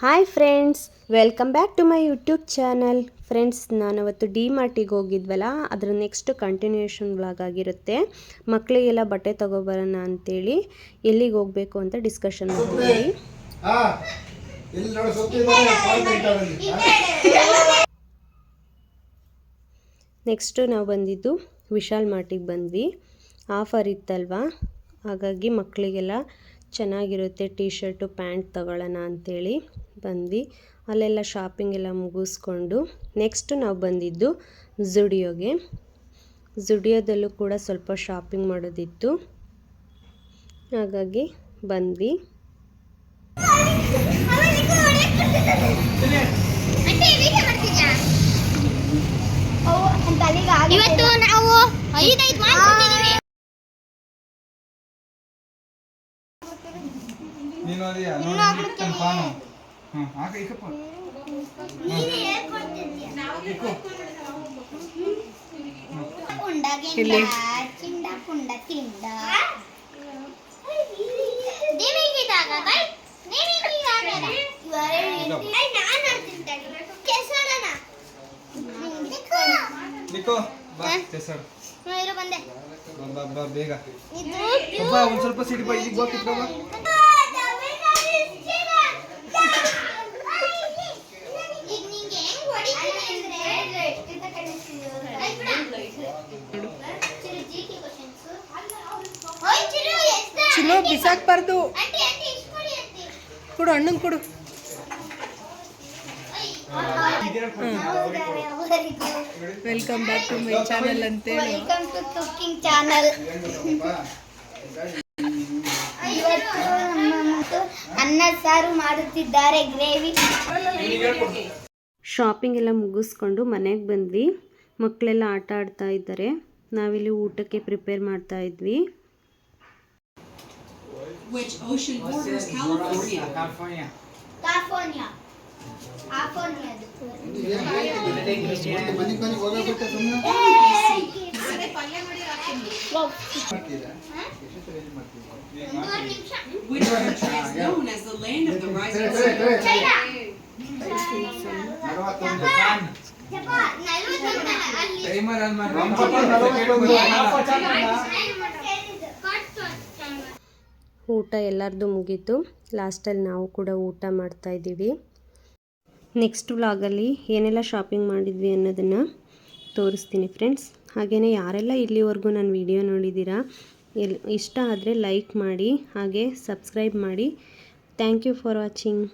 Hi friends welcome back to my YouTube channel. Friends ನಾನು ಅವತ್ತು D ಮಾರ್ಟಿಗೆ ಹೋಗಿದ್ವಲ್ಲ ಅದರ next continuation vlog ಆಗಿರುತ್ತೆ. ಮಕ್ಕಳಿಗೆಲ್ಲ ಬಟ್ಟೆ ತಗೋಬರೋಣ ಅಂತೇಳಿ ಎಲ್ಲಿಗೆ ಹೋಗಬೇಕು ಅಂತ ಡಿಸ್ಕಷನ್ ಮಾಡಿದ್ವಿ? ನೆಕ್ಸ್ಟು ನಾವು ಬಂದಿದ್ದು ವಿಶಾಲ್ ಮಾರ್ಟಿಗೆ ಬಂದ್ವಿ. ಆಫರ್ ಇತ್ತಲ್ವಾ? ಹಾಗಾಗಿ ಮಕ್ಕಳಿಗೆಲ್ಲ ಚೆನ್ನಾಗಿರುತ್ತೆ ಟೀ ಶರ್ಟು ಪ್ಯಾಂಟ್ ತಗೊಳ್ಳೋಣ ಅಂಥೇಳಿ ಬಂದ್ವಿ. ಅಲ್ಲೆಲ್ಲ ಶಾಪಿಂಗ್ ಎಲ್ಲ ಮುಗಿಸ್ಕೊಂಡು ನೆಕ್ಸ್ಟ್ ನಾವು ಬಂದಿದ್ದು ಝುಡಿಯೋಗೆ ಝುಡಿಯೋದಲ್ಲೂ ಕೂಡ ಸ್ವಲ್ಪ ಶಾಪಿಂಗ್ ಮಾಡೋದಿತ್ತು. ಹಾಗಾಗಿ ಬಂದ್ವಿ. ಇವತ್ತು ನಾವು ಐದೈದು ಮಾಡ್ಕೊಂಡಿದೀವಿ ನೀನು ಅದೇ ನೋಡಿ ಕೆಸರನ. ನಿಕೋ ಬಾ ಇರೋ ಬಂದೆ. ಬಾ ಬಾ ಬೇಗ. ಒಂದು ಸ್ವಲ್ಪ ಸಿಡಿ ಬಾ ಈಗ ಬಾ ಕಿತ್ಕೋ ಚಿನ್ನು ಬಿಸಾಕ್ಬಾರ್ದು. ಕೊಡಿ ಆಂಟಿ. ಕೊಡು. Welcome back to my channel ಅಂತ ಅನ್ನ ಸಾರು ಮಾಡುತ್ತಿದ್ದಾರೆ ಗ್ರೇವಿ ಶಾಪಿಂಗ್ ಎಲ್ಲ ಮುಗಿಸ್ಕೊಂಡು ಮನೆಗೆ ಬಂದ್ವಿ. ಮಕ್ಕಳೆಲ್ಲ ಆಟ ಆಡ್ತಾ ಇದ್ದಾರೆ. ನಾವಿಲ್ಲಿ ಊಟಕ್ಕೆ ಪ್ರಿಪೇರ್ ಮಾಡ್ತಾ ಇದ್ವಿ. Which ocean borders California. ಕಾಲ್ಫೋನಿಯಾ ಕಾಫೋನಿಯಾ ಆಫೋನಿಯಾದು ಮನೆ ಮನೆಗೆ ಹೋಗಬಿಟ್ಟೆ ಸುಮ್ಮನೆ ಒಂದೂವರೆ ನಿಮಿಷ Which country is known as the land of the rising sun? China timer on ಮಾಡಿ. ಊಟ ಎಲ್ಲರದು ಮುಗೀತು. ಲಾಸ್ಟಲ್ಲಿ ನಾವು ಕೂಡ ಊಟ ಮಾಡ್ತಾ ಇದ್ದೀವಿ. ನೆಕ್ಸ್ಟ್ ವ್ಲಾಗಲ್ಲಿ ಏನೆಲ್ಲ ಶಾಪಿಂಗ್ ಮಾಡಿದ್ವಿ ಅನ್ನೋದನ್ನು ತೋರಿಸ್ತೀನಿ ಫ್ರೆಂಡ್ಸ್ ಹಾಗೆಯೇ ಯಾರೆಲ್ಲ ಇಲ್ಲಿವರೆಗೂ ನನ್ನ ವಿಡಿಯೋ ನೋಡಿದ್ದೀರಾ ಎಲ್ ಇಷ್ಟ ಆದರೆ ಲೈಕ್ ಮಾಡಿ ಹಾಗೆ ಸಬ್ಸ್ಕ್ರೈಬ್ ಮಾಡಿ. Thank you for watching